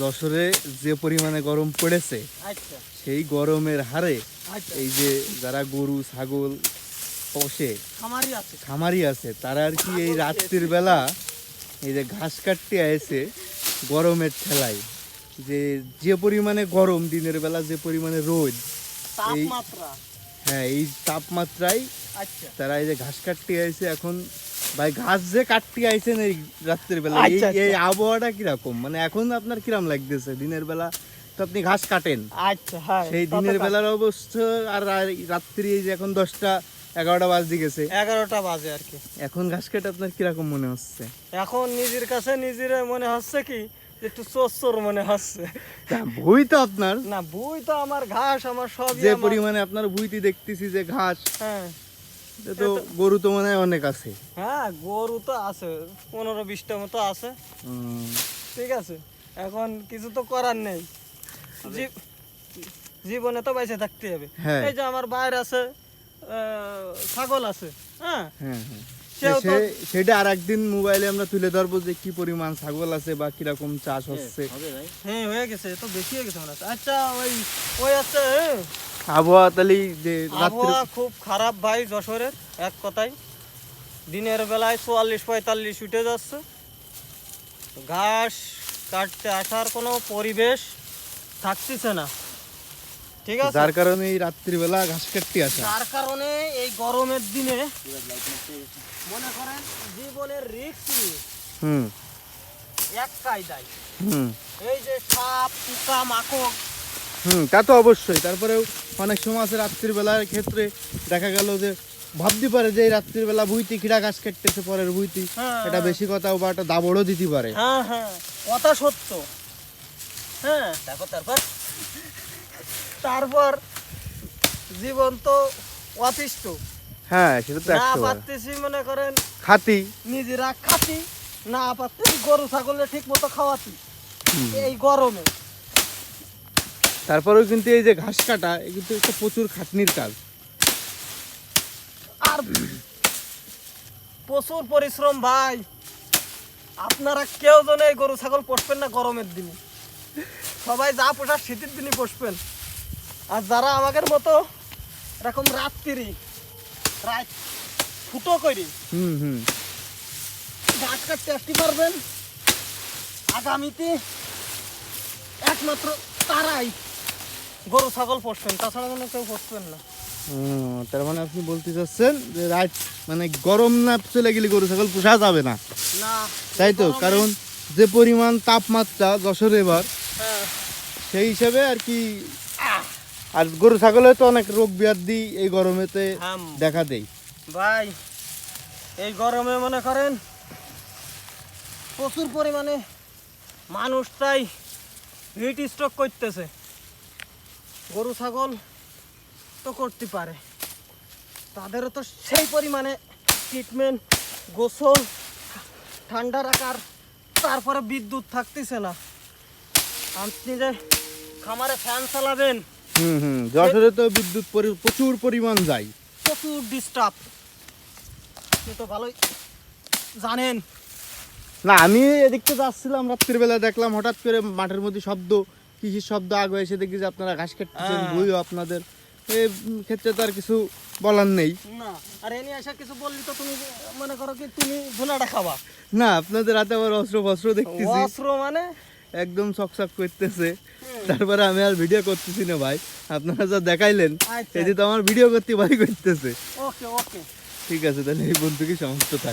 যশোরে যে পরিমাণে গরম পড়েছে আচ্ছা। সেই গরমের হারে আচ্ছা। এই যে যারা গরু ছাগল পোষে খামারি আছে। তারা আর কি এই রাত্রির বেলা এই যে ঘাস কাটতে আসে গরমের ঠেলায় যে যে পরিমাণে গরম দিনের বেলা যে পরিমাণে রোদ তাপমাত্রা। হ্যাঁ এই তাপমাত্রায় আচ্ছা। তারা এই যে ঘাস কাটতে আইছে এখন ভাই ঘাস যে কাটতে আইছেন এই রাত্রের বেলা এই আচ্ছা, আচ্ছা। আবহাওয়াটা কীরকম? মানে এখন আপনার কিরম লাগতেছে? দিনের বেলা তো আপনি ঘাস কাটেন। আচ্ছা হ্যাঁ সেই দিনের বেলার অবস্থা আর রাত্রি এই যে এখন দশটা এগারোটা গেছে। এগারোটা বাজে আর কি। এখন ঘাস কেটে আপনার কীরকম মনে হচ্ছে? এখন নিজের কাছে নিজের মনে হচ্ছে কি একটু চোর মনে হচ্ছে। ভুই তো আপনার। না বই তো আমার ঘাস আমার সব যে পরিমাণে আপনার ভুইতে দেখতেছি যে ঘাস। হ্যাঁ। তো গরু তো মনে হয় অনেক আছে। হ্যাঁ গরু তো আছে পনেরো বিশটা মতো আছে। ঠিক আছে এখন কিছু তো করার নেই। জীবনে তো বেঁচে থাকতে হবে। হ্যাঁ। এই যে আমার বাইর আছে আহ, ছাগল আছে হ্যাঁ? হ্যাঁ হ্যাঁ। সেটা আর একদিন মোবাইলে আমরা তুলে ধরবো যে কি পরিমাণ ছাগল আছে বা কীরকম চাষ হচ্ছে। হ্যাঁ হয়ে গেছে তো বেশি হয়ে গেছে আচ্ছা ওই ওই আছে। আবহাওয়া তাহলে যে আবহাওয়া খুব খারাপ ভাই যশোরের এক কথায়। দিনের বেলায় চুয়াল্লিশ পঁয়তাল্লিশ উঠে যাচ্ছে। ঘাস কাটতে আসার কোনো পরিবেশ থাকতেছে না। ঠিক আছে? যার কারণে এই রাত্রিবেলা ঘাস কাটতে আসা। তার কারণে এই গরমের দিনে মনে করেন জীবনের রিস্ক হুম। এক কায়দায়। হুম। এই যে সাপ পোকা মাকড়। হুম তা তো অবশ্যই। তারপরেও অনেক সময় আছে রাত্রির বেলার ক্ষেত্রে দেখা গেল যে ভাবতে পারে যে এই রাত্রির বেলা বুইতি খিড়া ঘাস কাটতেছে পরের বুইতি হ্যাঁ, এটা বেশি কথা বা একটা দাবড়ও দিতে পারে। হ্যাঁ হ্যাঁ। কথা সত্য। হ্যাঁ তারপর তারপর। তারপর জীবন তো অতিষ্ঠ। হ্যাঁ সেটা তো না। পারতেছি মনে করেন খাতি নিজেরা খাতি না পারতেছি গরু ছাগলের ঠিক মতো খাওয়াতি এই গরমে। তারপরেও কিন্তু এই যে ঘাস কাটা কিন্তু একটা প্রচুর খাটনির কাজ। আর প্রচুর পরিশ্রম ভাই। আপনারা কেউ এই গরু ছাগল পোষবেন না গরমের দিনে। সবাই যা পোষার শীতের দিনই পোষবেন আর যারা আমাদের মতো এরকম রাত্রি রাত ফুটো করি হুম হুম। গাছ কাটতে আসতে পারবেন। আগামীতে একমাত্র তারাই গরু ছাগল পোষবেন। তাছাড়া কোনো কেউ পোষবেন না। তার মানে আপনি বলতে চাচ্ছেন যে রাত মানে গরম না চলে গেলে গরু ছাগল পোষা যাবে না? না তাই তো? কারণ যে পরিমাণ তাপমাত্রা যশোর এবার সেই হিসাবে আর কি। আর গরু ছাগলে তো অনেক রোগ ব্যাধি এই গরমেতে দেখা দেয় ভাই এই গরমে মনে করেন প্রচুর পরিমাণে মানুষ তাই হিট স্ট্রোক করতেছে। গরু ছাগল তো করতে পারে। তাদেরও তো সেই পরিমাণে ট্রিটমেন্ট গোসল ঠান্ডা রাখার তারপরে বিদ্যুৎ থাকতেছে না। আপনি যে খামারে ফ্যান চালাবেন। হুম হুম যশোরে তো বিদ্যুৎ প্রচুর পরিমাণ যায়। প্রচুর ডিস্টার্ব আপনি তো ভালোই জানেন। না আমি এদিক যাচ্ছিলাম রাত্রির বেলা দেখলাম হঠাৎ করে মাঠের মধ্যে শব্দ কৃষির শব্দ আগে এসে দেখি যে আপনারা ঘাস কাটতেছেন হ্যাঁ। বইও আপনাদের। এই ক্ষেত্রে তো আর কিছু বলার নেই। না আর এনে এসে কিছু বললি তো তুমি মনে করো কি তুমি খাবা। না আপনাদের হাতে আবার অস্ত্র ফস্ত্র দেখতেছি। অস্ত্র মানে? একদম সকসাক করতেছে। তারপরে আমি আর ভিডিও করতেছি না ভাই। আপনারা যা দেখাইলেন আচ্ছা। এটি তো আমার ভিডিও করতে ভাই করতেছে। ওকে ওকে ঠিক আছে তাহলে এই বন্ধুকে সমস্ত থাকে।